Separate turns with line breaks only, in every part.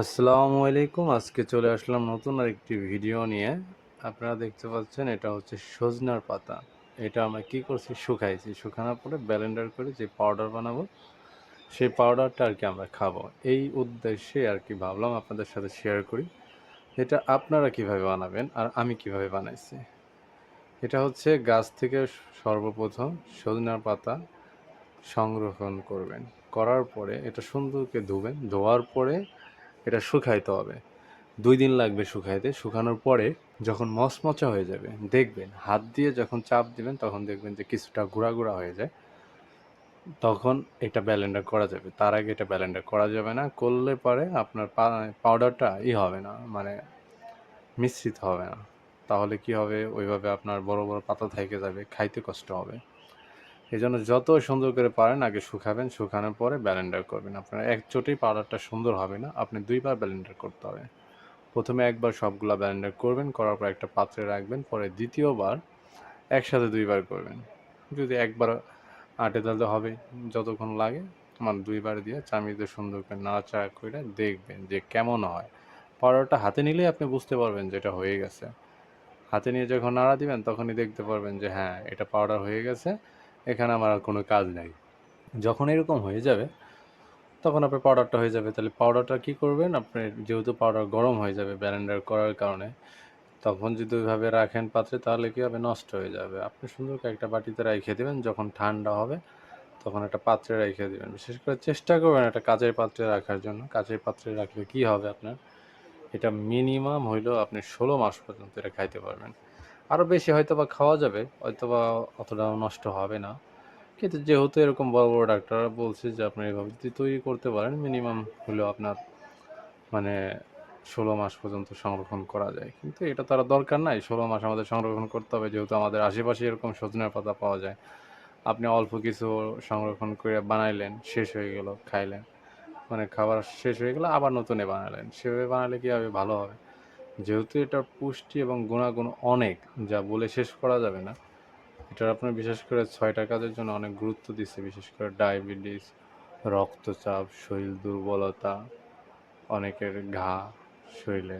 আসসালামু আলাইকুম। আজকে চলে আসলাম নতুন আর একটি ভিডিও নিয়ে। আপনারা দেখতে পাচ্ছেন, এটা হচ্ছে সজনার পাতা। এটা আমরা কি করছি? শুকাইছি। শুকানোর পরে ব্লেন্ডার করে যে পাউডার বানাবো, সেই পাউডারটা আর কি আমরা খাব। এই উদ্দেশ্যে আর কি ভাবলাম আপনাদের সাথে শেয়ার করি। এটা আপনারা কীভাবে বানাবেন আর আমি কীভাবে বানাইছি? এটা হচ্ছে গাছ থেকে সর্বপ্রথম সজনার পাতা সংরক্ষণ করবেন। করার পরে এটা সুন্দরকে ধুবেন। ধোয়ার পরে এটা শুকাইতে হবে। দুই দিন লাগবে শুকাইতে। শুকানোর পরে যখন মচমচা হয়ে যাবে, দেখবেন, হাত দিয়ে যখন চাপ দিবেন, তখন দেখবেন যে কিছুটা গুঁড়া গুঁড়া হয়ে যায়। তখন এটা ব্যালেন্ডার করা যাবে। তার আগে এটা ব্যালেন্ডার করা যাবে না। করলে পরে আপনার পাউডারটা ই হবে না মানে মিশ্রিত হবে না। তাহলে কি হবে? ওইভাবে আপনার বড় বড় পাতা থেকে যাবে, খাইতে কষ্ট হবে। এই জন্য যত সুন্দর করে পারেন, আগে শুকাবেন, শুকানোর পরে ব্যালেন্ডার করবেন। আপনার এক চোটেই পাউডারটা সুন্দর হবে না, আপনি দুইবার ব্যালেন্ডার করতে হবে। প্রথমে একবার সবগুলা ব্যালেন্ডার করবেন, করার পর একটা পাত্রে রাখবেন, পরে দ্বিতীয়বার একসাথে দুইবার করবেন। যদি একবার আটে তাহলে হবে, যতক্ষণ লাগে মানে দুইবার দিয়ে চামিতে সুন্দর করে নাড়াচাড়া করে দেখবেন যে কেমন হয়। পাউডারটা হাতে নিলেই আপনি বুঝতে পারবেন যে এটা হয়ে গেছে। হাতে নিয়ে যখন নাড়া দিবেন, তখনই দেখতে পারবেন যে হ্যাঁ এটা পাউডার হয়ে গেছে। এখানে আমার আর কোনো কাজ নাই। যখন এরকম হয়ে যাবে, তখন আপনার পাউডারটা হয়ে যাবে। তাহলে পাউডারটা কী করবেন? আপনি যেহেতু পাউডার গরম হয়ে যাবে ব্যালেন্ডার করার কারণে, তখন যদি ওইভাবে রাখেন পাত্রে, তাহলে কী হবে? নষ্ট হয়ে যাবে। আপনি সুন্দর একটা বাটিতে রেখে দেবেন, যখন ঠান্ডা হবে, তখন একটা পাত্রে রেখে দেবেন। বিশেষ করে চেষ্টা করবেন একটা কাচের পাত্রে রাখার জন্য। কাচের পাত্রে রাখলে কী হবে আপনার? এটা মিনিমাম হইলেও আপনি ষোলো মাস পর্যন্ত এটা খাইতে পারবেন। আরও বেশি হয়তো বা খাওয়া যাবে হয়তো বা অতটাও নষ্ট হবে না। কিন্তু যেহেতু এরকম বড় বড় ডাক্তাররা বলছে যে আপনি এভাবে যদি তৈরি করতে পারেন মিনিমাম হলেও আপনার মানে ষোলো মাস পর্যন্ত সংরক্ষণ করা যায়। কিন্তু এটা তারা দরকার নাই, ষোলো মাস আমাদের সংরক্ষণ করতে হবে, যেহেতু আমাদের আশেপাশে এরকম সজনের পাতা পাওয়া যায়। আপনি অল্প কিছু সংরক্ষণ করে বানাইলেন, শেষ হয়ে গেল, খাইলেন। মানে খাবার শেষ হয়ে গেলে আবার নতুনে বানালেন। সেভাবে বানালে কী হবে? ভালো হবে। যেহেতু এটার পুষ্টি এবং গুণাগুণ অনেক, যা বলে শেষ করা যাবে না, এটার আপনার বিশেষ করে ছয়টা কাজের জন্য অনেক গুরুত্ব দিচ্ছে, বিশেষ করে ডায়াবেটিস, রক্তচাপ, শরীর দুর্বলতা, অনেকের ঘা, শরীরে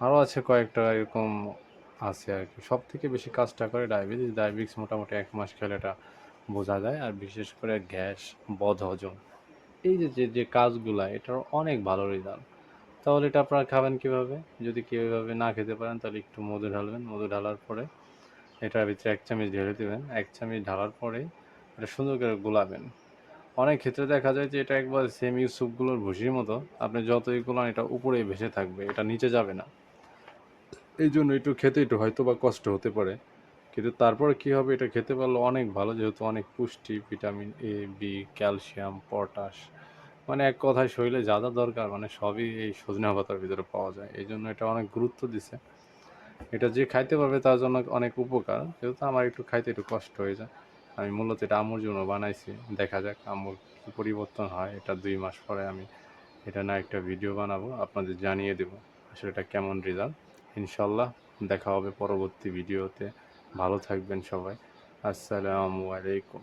আরও আছে কয়েকটা এরকম আছে আর কি। সব থেকে বেশি কাজটা করে ডায়াবেটিস। ডায়াবেটিস মোটামুটি এক মাস খেলে এটা বোঝা যায়। আর বিশেষ করে গ্যাস বদ হজম এই যে যে কাজগুলা, এটার অনেক ভালো রেজাল্ট। তাহলে এটা আপনারা খাবেন কীভাবে? যদি কেউ এভাবে না খেতে পারেন, তাহলে একটু মধু ঢালবেন। মধু ঢালার পরে এটার ভিতরে এক চামচ ঢেলে দেবেন। এক চামচ ঢালার পরে এটা সুন্দর করে গোলাবেন। অনেক ক্ষেত্রে দেখা যায় যে এটা একবার সেম ইউসুপগুলোর ভুসির মতো আপনি যতই গোলান, এটা উপরে ভেসে থাকবে, এটা নিচে যাবে না। এই জন্য একটু খেতে একটু হয়তো বা কষ্ট হতে পারে। কিন্তু তারপরে কী হবে, এটা খেতে পারলে অনেক ভালো, যেহেতু অনেক পুষ্টি, vitamin A B calcium potash মানে এক কথায় শরীরে যা যা দরকার মানে সবই এই সজনা পাতার ভিতরে পাওয়া যায়। এই জন্য এটা অনেক গুরুত্ব দিছে। এটা যে খাইতে পারবে তার জন্য অনেক উপকার। যেহেতু আমার একটু খাইতে একটু কষ্ট হয়ে যায়। আমি মূলত এটা আমুর জন্য বানাইছি। দেখা যাক আমুর কী পরিবর্তন হয়। এটা দুই মাস পরে আমি এটা না একটা ভিডিও বানাবো, আপনাদের জানিয়ে দেবো। আসলে এটা কেমন রেজাল্ট ইনশাল্লাহ দেখা হবে পরবর্তী ভিডিওতে। ভালো থাকবেন সবাই। আসসালামু আলাইকুম।